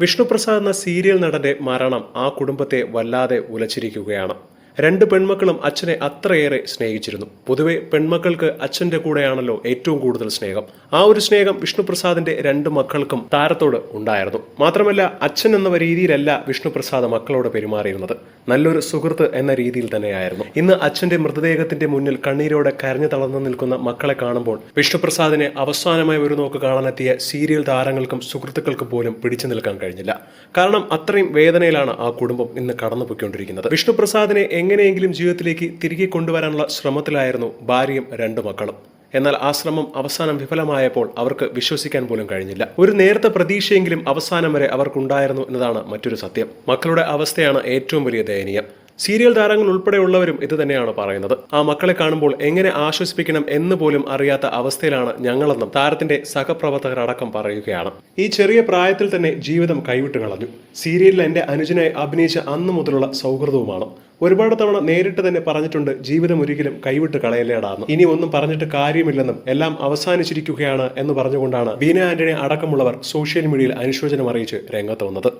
വിഷ്ണുപ്രസാദ് എന്ന സീരിയൽ നടന്റെ മരണം ആ കുടുംബത്തെ വല്ലാതെ ഉലച്ചിരിക്കുകയാണ്. രണ്ട് പെൺമക്കളും അച്ഛനെ അത്രയേറെ സ്നേഹിച്ചിരുന്നു. പൊതുവെ പെൺമക്കൾക്ക് അച്ഛന്റെ കൂടെയാണല്ലോ ഏറ്റവും കൂടുതൽ സ്നേഹം. ആ ഒരു സ്നേഹം വിഷ്ണുപ്രസാദിന്റെ രണ്ട് മക്കൾക്കും താരത്തോട് ഉണ്ടായിരുന്നു. മാത്രമല്ല അച്ഛൻ എന്ന രീതിയിലല്ല വിഷ്ണുപ്രസാദ് മക്കളോട് പെരുമാറിയിരുന്നത്. നല്ലൊരു സുഹൃത്ത് എന്ന രീതിയിൽ തന്നെയായിരുന്നു. ഇന്ന് അച്ഛന്റെ മൃതദേഹത്തിന്റെ മുന്നിൽ കണ്ണീരോടെ കരഞ്ഞു തളർന്നു നിൽക്കുന്ന മക്കളെ കാണുമ്പോൾ വിഷ്ണുപ്രസാദിനെ അവസാനമായി ഒരു നോക്ക് കാണാനെത്തിയ സീരിയൽ താരങ്ങൾക്കും സുഹൃത്തുക്കൾക്ക് പോലും പിടിച്ചു നിൽക്കാൻ കഴിഞ്ഞില്ല. കാരണം അത്രയും വേദനയിലാണ് ആ കുടുംബം ഇന്ന് കടന്നുപോയിക്കൊണ്ടിരിക്കുന്നത്. വിഷ്ണുപ്രസാദിനെ എങ്ങനെയെങ്കിലും ജീവിതത്തിലേക്ക് തിരികെ കൊണ്ടുവരാനുള്ള ശ്രമത്തിലായിരുന്നു ഭാര്യയും രണ്ടു മക്കളും. എന്നാൽ ആ ശ്രമം അവസാനം വിഫലമായപ്പോൾ അവർക്ക് വിശ്വസിക്കാൻ പോലും കഴിഞ്ഞില്ല. ഒരു നേരത്തെ പ്രതീക്ഷയെങ്കിലും അവസാനം വരെ അവർക്കുണ്ടായിരുന്നു എന്നതാണ് മറ്റൊരു സത്യം. മക്കളുടെ അവസ്ഥയാണ് ഏറ്റവും വലിയ ദയനീയം. സീരിയൽ താരങ്ങൾ ഉൾപ്പെടെയുള്ളവരും ഇത് തന്നെയാണ് പറയുന്നത്. ആ മക്കളെ കാണുമ്പോൾ എങ്ങനെ ആശ്വസിപ്പിക്കണം എന്ന് പോലും അറിയാത്ത അവസ്ഥയിലാണ് ഞങ്ങളെന്നും താരത്തിന്റെ സഹപ്രവർത്തകർ അടക്കം പറയുകയാണ്. ഈ ചെറിയ പ്രായത്തിൽ തന്നെ ജീവിതം കൈവിട്ട് കളഞ്ഞു. സീരിയലിൽ എന്റെ അനുജനായി അഭിനയിച്ച അന്നു മുതലുള്ള സൗഹൃദവുമാണ്. ഒരുപാട് തവണ നേരിട്ട് തന്നെ പറഞ്ഞിട്ടുണ്ട് ജീവിതം ഒരിക്കലും കൈവിട്ട് കളയലേടാന്ന് ഇനി ഒന്നും പറഞ്ഞിട്ട് കാര്യമില്ലെന്നും എല്ലാം അവസാനിച്ചിരിക്കുകയാണ് എന്ന് പറഞ്ഞുകൊണ്ടാണ് ബീന ആന്റണി അടക്കമുള്ളവർ സോഷ്യൽ മീഡിയയിൽ അനുശോചനം അറിയിച്ച് രംഗത്ത് വന്നത്.